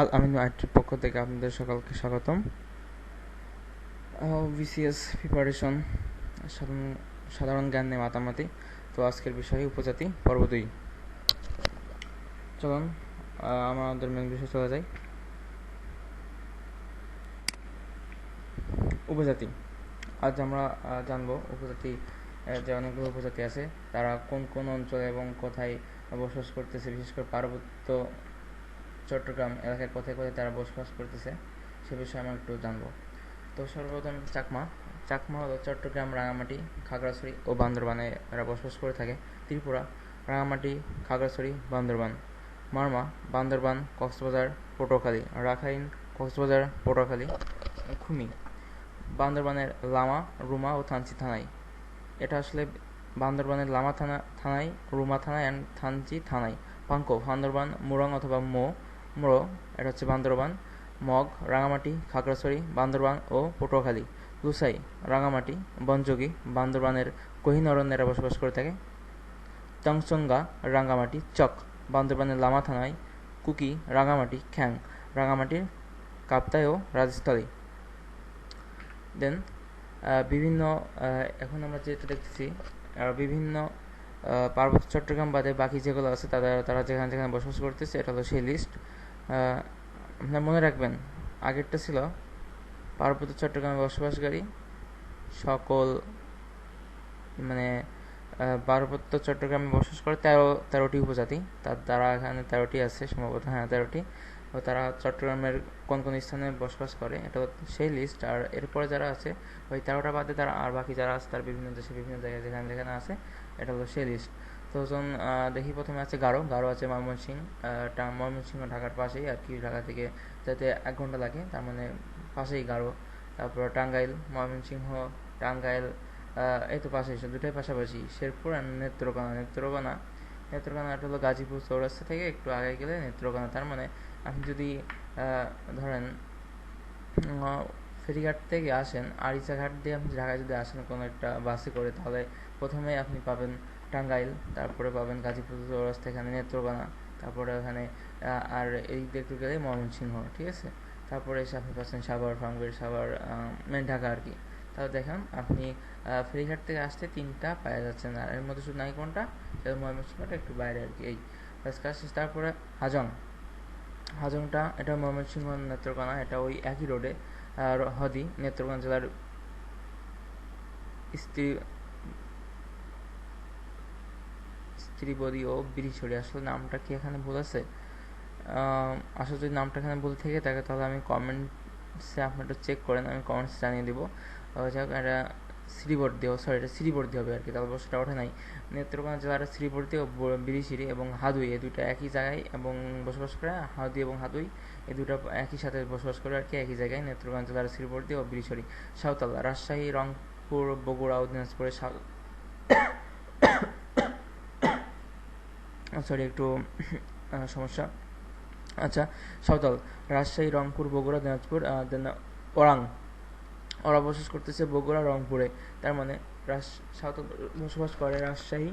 আল আমিন আইটির পক্ষ থেকে আপনাদের সকলকে স্বাগতম। বিসিএস প্রিপারেশন সাধারণ জ্ঞান নিয়ে মাতামাতি। তো আজকের বিষয় উপজাতি, পর্ব দুই। চলুন আমাদের মেন বিষয় চলে যাই। উপজাতি। আজ আমরা জানব উপজাতি যে অনেকগুলো উপজাতি আছে, তারা কোন কোন অঞ্চলে এবং কোথায় বসবাস করতেছে, বিশেষ করে পার্বত্য চট্টগ্রাম এলাকায় কোথায় কোথায় তারা বসবাস করতেছে, সে বিষয়ে আমরা একটু জানব। তো সর্বপ্রথম চাকমা চাকমা হলো চট্টগ্রাম রাঙামাটি খাগড়াছড়ি ও বান্দরবানে এরা বসবাস করে থাকে। ত্রিপুরা রাঙামাটি খাগড়াছড়ি, বান্দরবান, মারমা, বান্দরবান, কক্সবাজার, পটুয়াখালী, রাখাইন, কক্সবাজার, পটুয়াখালী, খুমি। বান্দরবানের লামা, রুমা ও থানচি থানায় এটা আসলে বান্দরবানের লামা থানা থানায় রুমা থানায় অ্যান্ড থানচি থানায় পাঙ্কো বান্দরবান, মুরং অথবা মো মোড়ো এটা হচ্ছে বান্দরবান, মগ, রাঙামাটি, খাগড়াছড়ি, বান্দরবান ও পটুয়াখালী। লুসাই রাঙামাটি, বনযোগী, বান্দরবানের কহিন অরণ্যেরা বসবাস করে থাকে। চংচঙ্গা রাঙ্গামাটি চক, বান্দরবানের লামা থানায়, কুকি, রাঙামাটি, খ্যাং, রাঙামাটির কাপ্তায় ও রাজস্থলী। দেন বিভিন্ন এখন আমরা যেটা দেখতেছি বিভিন্ন পার্বত্য চট্টগ্রাম বাদে বাকি যেগুলো আছে, তারা তারা যেখানে যেখানে বসবাস করতেছে, এটা হলো সেই লিস্ট আপনার মনে রাখবেন, আগেরটা ছিল পার্বত্য চট্টগ্রামে বসবাসকারী সকল মানে পার্বত্য চট্টগ্রামে বসবাস করে তেরো, তেরোটি উপজাতি, তার দ্বারা এখানে তেরোটি আছে, সম্ভবত হ্যাঁ তেরোটি। ও তারা চট্টগ্রামের কোন কোন স্থানে বসবাস করে, এটা সেই লিস্ট আর এরপরে যারা আছে, ওই তেরোটা বাদে তারা আর বাকি যারা আছে, তার বিভিন্ন দেশে বিভিন্ন জায়গায় যেখানে যেখানে আছে, এটা হলো সেই লিস্ট তো দেখি প্রথমে আছে গারো। গারো আছে ময়মনসিং ময়মনসিংহ ঢাকার পাশেই আর কি, ঢাকা থেকে যাতে এক ঘণ্টা লাগে, তার মানে পাশেই গারো। তারপর টাঙ্গাইল, ময়মনসিংহ, টাঙ্গাইল এই তো পাশেই সব দুটাই পাশাপাশি। শেরপুর আর নেত্রকোনা। নেত্রকোনা এটা হলো গাজীপুর চৌরাস্তা থেকে একটু আগে গেলে নেত্রকোনা। তার মানে আপনি যদি ধরেন ফেরিঘাট থেকে আসেন আরিচাঘাট দিয়ে আপনি ঢাকায় যদি আসেন কোনো একটা বাসে করে, তাহলে প্রথমে আপনি পাবেন টাঙ্গাইল, তারপরে পাবেন গাজীপুর, চৌরাস্তা, এখানে নেত্রকোনা, তারপরে ওখানে আর এই দেখতে গেলে ময়মনসিংহ, ঠিক আছে? তারপরে এসে আপনি পাচ্ছেন সাভার ফার্মগেট সাভার মেন ঢাকা আর কি। তাহলে দেখেন, আপনি ফেরিঘাট থেকে আসতে তিনটা পাওয়া যাচ্ছেন আর এর মধ্যে শুধু নাই কোনটা? সেটা ময়মনসিংহটা একটু বাইরে আর কি, এই। তারপরে হাজং। হাজংটা, এটা ময়মনসিংহ, নেত্রকোনা, এটা ওই একই রোডে আর হদি নেত্রকোনা জেলার স্ত্রী স্ত্রীবদী ও বিরিছড়ি। আসলে নামটা কি এখানে ভুল আছে? আসলে যদি নামটা এখানে ভুল থেকে থাকে, তাহলে আমি কমেন্টসে আপনারা চেক করেন আমি কমেন্টস জানিয়ে দিব। যাই হোক, এটা শ্রীবর্দী ও সরি এটা শ্রীবর্দী হবে আর কি তারপর সেটা ওঠে নাই। নেত্রকোনা জেলার শ্রীবর্দী ও বিরিশিরি এবং হাদুই, এই দুটো একই জায়গায় এবং বসবাস করে। হাদুই এবং হাদুই, এই দুটো একই সাথে বসবাস করে আর কি, একই জায়গায় নেত্রকোনা জেলার শ্রীবর্দী ও বিরিশরি সাঁওতাল, রাজশাহী, রংপুর, বগুড়া ও দিনাজপুরের সরি একটু সমস্যা। আচ্ছা সাঁওতাল, রাজশাহী, রংপুর, বগুড়া, দিনাজপুর দেন, ওরাং। ওরা বসবাস করতেছে বগুড়া, রংপুরে। তার মানে রাজ, সাঁওতাল বসবাস করে রাজশাহী।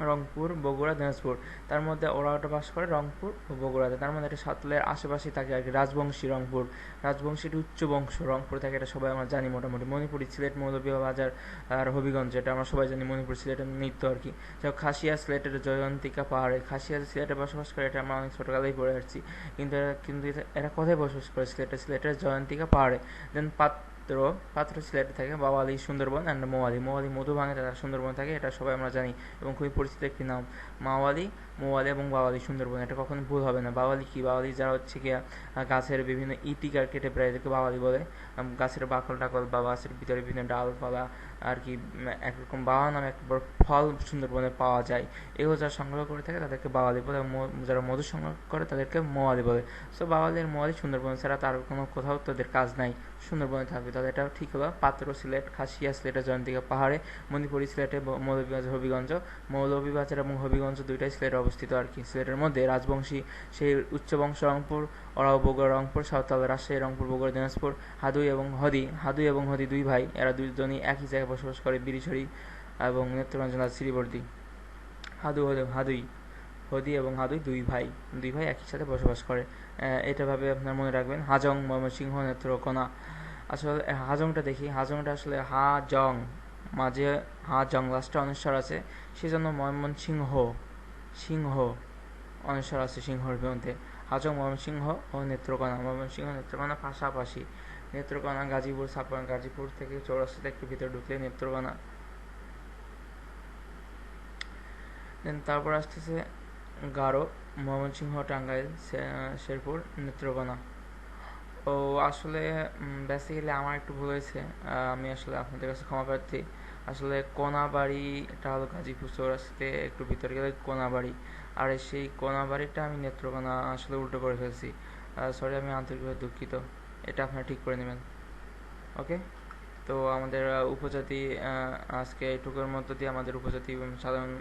রংপুর, বগুড়া, দিনাজপুর। তার মধ্যে ওরা ওটা বাস করে রংপুর ও বগুড়াতে। তার মধ্যে একটা সাতলের আশেপাশে থাকে আর কি, রাজবংশী রংপুর। রাজবংশী উচ্চ বংশ, রংপুর থাকে এটা সবাই আমরা জানি মোটামুটি। মণিপুরি সিলেট মৌলভীবাজার আর হবিগঞ্জ, এটা আমরা সবাই জানি মণিপুর সিলেটের নৃত্য আর কি। যাই খাসিয়া সিলেটের জয়ন্তিকা পাহাড়ে, খাসিয়া সিলেটে বসবাস করে এটা আমরা অনেক ছোটোকালেই পড়ে আসছি। কিন্তু এরা কিন্তু এরা কোথায় বসবাস করে সিলেটে? সিলেটের জয়ন্তিকা পাহাড়ে। দেন পাত পাত্র পাত্র সিলেটে থাকে, বাওয়ালি, সুন্দরবন অ্যান্ড মোয়ালি। মোয়ালি মধু ভাঙে তারা সুন্দরবন থাকে, এটা সবাই আমরা জানি এবং খুবই পরিচিত একটি নাম। মাওয়ালি, মোয়ালি এবং বাওয়ালি সুন্দরবন, এটা কখনো ভুল হবে না। বাওয়ালি কি? বাওয়ালি যারা হচ্ছে কি গাছের বিভিন্ন ইটিকার কেটে প্রায় এদেরকে বাওয়ালি বলে। গাছের বাকল টাকল বা গাছের ভিতরে বিভিন্ন ডালপালা আর কি একরকম বাওয়া নামে এক ফল সুন্দরবনে পাওয়া যায়। এগুলো যারা সংগ্রহ করে থাকে, তাদেরকে বাওয়ালি বলে যারা মধু সংগ্রহ করে, তাদেরকে মোয়ালি বলে। সো বাওয়ালি আর মোয়ালি সুন্দরবন ছাড়া তার কোনো কোথাও তাদের কাজ নাই। সুন্দরবনে থাকবে। তাহলে এটা ঠিক হলো। পাত্র সিলেট, খাসিয়া সিলেটের জয়ন্তিকা পাহাড়ে, মণিপুরি সিলেটে মৌলভীবাজার, হবিগঞ্জ। মৌলভীবাজার এবং হবিগঞ্জ দুইটাই সিলেটে অবস্থিত আর কি। সিলেটের মধ্যে রাজবংশী, সেই উচ্চ বংশ রংপুর ওরাও বগুড়া, রংপুর, সাঁওতাল রাজশাহী, রংপুর, বগুড়া, দিনাজপুর, হাদুই এবং হদি। হাদুই এবং হদি দুই ভাই, এরা দুজনই একই জায়গায় বসবাস করে বিরিছড়ি এবং নেত্রকোনা জেলার শ্রীবর্দী। হাদু হদু হাদুই, হদি এবং হাদুই দুই ভাই দুই ভাই একই সাথে বসবাস করে। এটা ভাবে আপনার মনে রাখবেন, হাজং, ময়মনসিংহ, নেত্রকোনা। আসলে হাজংটা দেখি, হাজংটা আসলে হা জং মাঝে হা জং লাস্টে অনুস্বার আছে, সেজন্য ময়মনসিংহ, সিংহ অনুস্বার আছে সিংহর মধ্যে হাজং, ময়মনসিংহ ও নেত্রকোনা, ময়মনসিংহ, নেত্রকোনা পাশাপাশি। নেত্রকোনা, গাজীপুর ছাপ্পান গাজীপুর থেকে চৌরাস্তাতে একটু ভিতরে ঢুকলে নেত্রকোনা। দেন তারপর আসতেছে গারো, ময়মনসিংহ, টাঙ্গাইল শেরপুর, নেত্রকোনা। ও আসলে বেসিক্যালি আমার একটু ভুল হয়েছে। আমি আসলে আপনাদের কাছে ক্ষমা প্রার্থী। আসলে কোনাবাড়ি এটা হলো গাজীপুর চৌরাস্তাতে একটু ভিতরে গেলে কোনাবাড়ি। আর সেই কোনাবাড়িটা আমি নেত্রকোনা আসলে উল্টো করে ফেলছি। সরি আমি আন্তরিকভাবে দুঃখিত। এটা আপনারা ঠিক করে নেবেন। ওকে তো আমাদের উপজাতি আজকে এটুকুর মধ্য দিয়ে আমাদের উপজাতি সাধারণ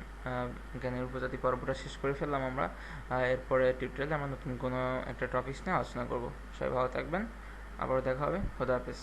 জ্ঞানের উপজাতি পর্বটা শেষ করে ফেললাম আমরা। এরপরে টিউটোরিয়ালে আমরা নতুন কোনো একটা টপিকস নিয়ে আলোচনা করব। সবাই ভালো থাকবেন। আবারও দেখা হবে। খোদা হাফেজ।